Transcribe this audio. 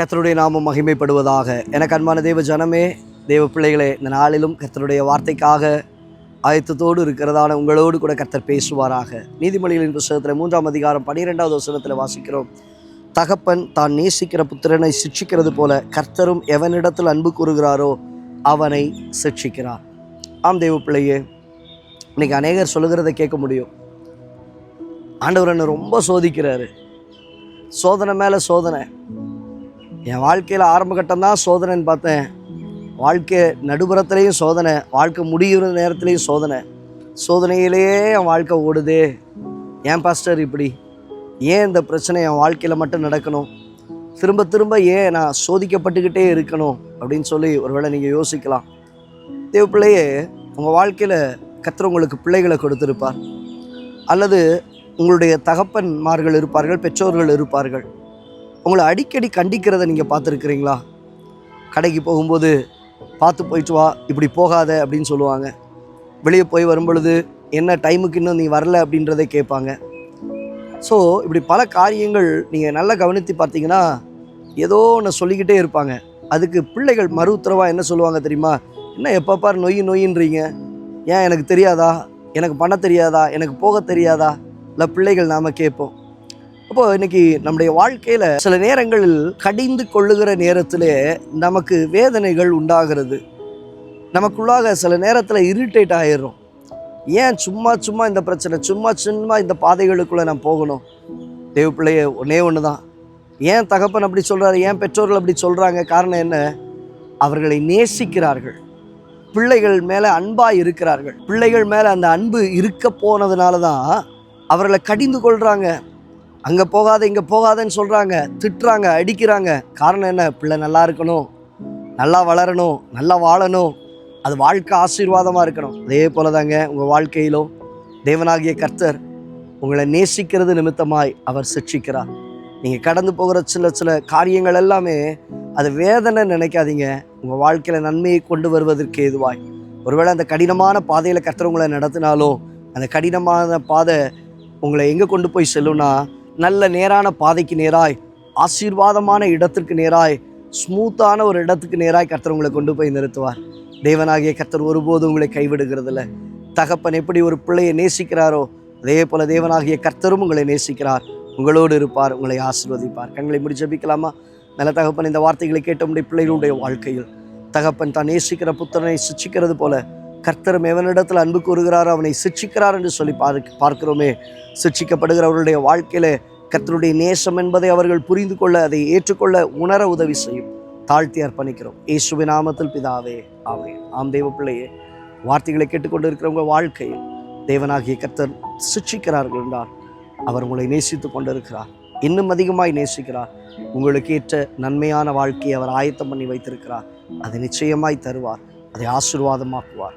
கர்த்தருடைய நாமம் மகிமைப்படுவதாக. எனக்கு அன்பான தேவ ஜனமே தெய்வ பிள்ளைகளே இந்த நாளிலும் கத்தருடைய வார்த்தைக்காக ஆயத்தத்தோடு இருக்கிறதான உங்களோடு கூட கர்த்தர் பேசுவாராக. நீதிமொழிகளின் புஸ்தகத்தில் மூன்றாம் அதிகாரம் பன்னிரெண்டாவது வசனத்தில் வாசிக்கிறோம். தகப்பன் தான் நேசிக்கிற புத்திரனை சிக்ஷிக்கிறது போல கர்த்தரும் எவனிடத்தில் அன்பு கூறுகிறாரோ அவனை சிக்ஷிக்கிறார். ஆம் தெய்வ பிள்ளையே இன்னைக்கு அநேகர் சொல்லுகிறத கேட்க முடியும். ஆண்டவர் என்னை ரொம்ப சோதிக்கிறாரு. சோதனை மேலே சோதனை. என் வாழ்க்கையில் ஆரம்ப கட்டம்தான் சோதனைன்னு பார்த்தேன். வாழ்க்கை நடுபுறத்துலேயும் சோதனை வாழ்க்கை முடிகிற நேரத்துலேயும் சோதனை. சோதனையிலேயே என் வாழ்க்கை ஓடுதே. ஏன் பாஸ்டர் இப்படி? ஏன் இந்த பிரச்சனை என் வாழ்க்கையில் மட்டும் நடக்கணும்? திரும்ப திரும்ப ஏன் நான் சோதிக்கப்பட்டுக்கிட்டே இருக்கணும்? அப்படின்னு சொல்லி ஒருவேளை நீங்கள் யோசிக்கலாம். தேவ பிள்ளையே உங்கள் வாழ்க்கையில் கத்திர உங்களுக்கு பிள்ளைகளை கொடுத்துருப்பார். அல்லது உங்களுடைய தகப்பன்மார்கள் இருப்பார்கள் பெற்றோர்கள் இருப்பார்கள். உங்களை அடிக்கடி கண்டிக்கிறத நீங்கள் பார்த்துருக்குறீங்களா? கடைக்கு போகும்போது பார்த்து போயிட்டு வா இப்படி போகாத அப்படின்னு சொல்லுவாங்க. வெளியே போய் வரும்பொழுது என்ன டைமுக்கு இன்னும் நீ வரல? அப்படின்றதே கேட்பாங்க. ஸோ இப்படி பல காரியங்கள் நீங்கள் நல்லா கவனித்து பார்த்தீங்கன்னா ஏதோ ஒன்று சொல்லிக்கிட்டே இருப்பாங்க. அதுக்கு பிள்ளைகள் மறு உத்தரவாக என்ன சொல்லுவாங்க தெரியுமா? என்ன எப்போ பார் நொய் நொயின்றீங்க ஏன் எனக்கு தெரியாதா? எனக்கு பண்ண தெரியாதா? எனக்கு போக தெரியாதா? இல்லை பிள்ளைகள் நாம் கேட்போம். அப்போ இன்னைக்கு நம்முடைய வாழ்க்கையில் சில நேரங்களில் கடிந்து கொள்ளுகிற நேரத்தில் நமக்கு வேதனைகள் உண்டாகிறது. நமக்குள்ளாக சில நேரத்தில் இரிட்டேட் ஆயிடுறோம். ஏன் சும்மா சும்மா இந்த பிரச்சனை சும்மா சும்மா இந்த பாதைகளுக்குள்ளே நான் போகணும்? தேவ பிள்ளைய ஒன்று தான் ஏன் தகப்பன் அப்படி சொல்கிறாரு ஏன் பெற்றோர்கள் அப்படி சொல்கிறாங்க காரணம் என்ன? அவர்களை நேசிக்கிறார்கள். பிள்ளைகள் மேலே அன்பாக இருக்கிறார்கள். பிள்ளைகள் மேலே அந்த அன்பு இருக்க போனதுனால தான் அவர்களை கடிந்து கொள்கிறாங்க அங்கே போகாத இங்கே போகாதன்னு சொல்கிறாங்க திட்டுறாங்க அடிக்கிறாங்க. காரணம் என்ன? பிள்ளை நல்லா இருக்கணும் நல்லா வளரணும் நல்லா வாழணும். அது வாழ்க்கை ஆசீர்வாதமாக இருக்கணும். அதே போல தாங்க உங்கள் வாழ்க்கையிலும். தேவனாகிய கர்த்தர் உங்களை நேசிக்கிறது நிமித்தமாய் அவர் சிக்ஷிக்கிறார் நீங்கள் கடந்து போகிற சில சில காரியங்கள் எல்லாமே அது வேதனை நினைக்காதீங்க. உங்கள் வாழ்க்கையில் நன்மையை கொண்டு வருவதற்கு எதுவாய் ஒருவேளை அந்த கடினமான பாதையில் கர்த்தர் உங்களை நடத்தினாலும் அந்த கடினமான பாதை உங்களை எங்கே கொண்டு போய் செல்லும்னா நல்ல நேரான பாதைக்கு நேராய் ஆசீர்வாதமான இடத்திற்கு நேராய் ஸ்மூத்தான ஒரு இடத்துக்கு நேராய் கர்த்தர் உங்களை கொண்டு போய் நிறுத்துவார். தேவனாகிய கர்த்தர் ஒருபோதும் உங்களை கைவிடுகிறதில்ல. தகப்பன் எப்படி ஒரு பிள்ளையை நேசிக்கிறாரோ அதே போல தேவனாகிய கர்த்தரும் உங்களை நேசிக்கிறார். உங்களோடு இருப்பார் உங்களை ஆசீர்வதிப்பார். கண்களை முடிச்சு ஜெபிக்கலாமா? நல்ல தகப்பன் இந்த வார்த்தைகளை கேட்ட முடிய பிள்ளைகளுடைய வாழ்க்கையில். தகப்பன் தான் நேசிக்கிற புத்திரனை சிச்சிக்கிறது போல கர்த்தரும் எவனிடத்தில் அன்பு கூறுகிறார் அவனை சிட்சிக்கிறார் என்று சொல்லி பார்க்க பார்க்கிறோமே. சிட்சிக்கப்படுகிறவர்களுடைய வாழ்க்கையில கர்த்தருடைய நேசம் என்பதை அவர்கள் புரிந்து கொள்ள அதை ஏற்றுக்கொள்ள உணர உதவி செய்யும். தாழ்த்தி அர்ப்பணிக்கிறோம். இயேசுவி நாமத்தில் பிதாவே ஆவே ஆம் தெய்வ பிள்ளையே வார்த்தைகளை கேட்டுக்கொண்டு இருக்கிறவங்க வாழ்க்கையில் தேவனாகிய கர்த்தர் சிட்சிக்கிறார்கள் என்றால் அவர் உங்களை நேசித்து கொண்டிருக்கிறார். இன்னும் அதிகமாய் நேசிக்கிறார். உங்களுக்கு ஏற்ற நன்மையான வாழ்க்கையை அவர் ஆயத்தம் பண்ணி வைத்திருக்கிறார். அதை நிச்சயமாய் தருவார். அதை ஆசீர்வாதமாக்குவார்.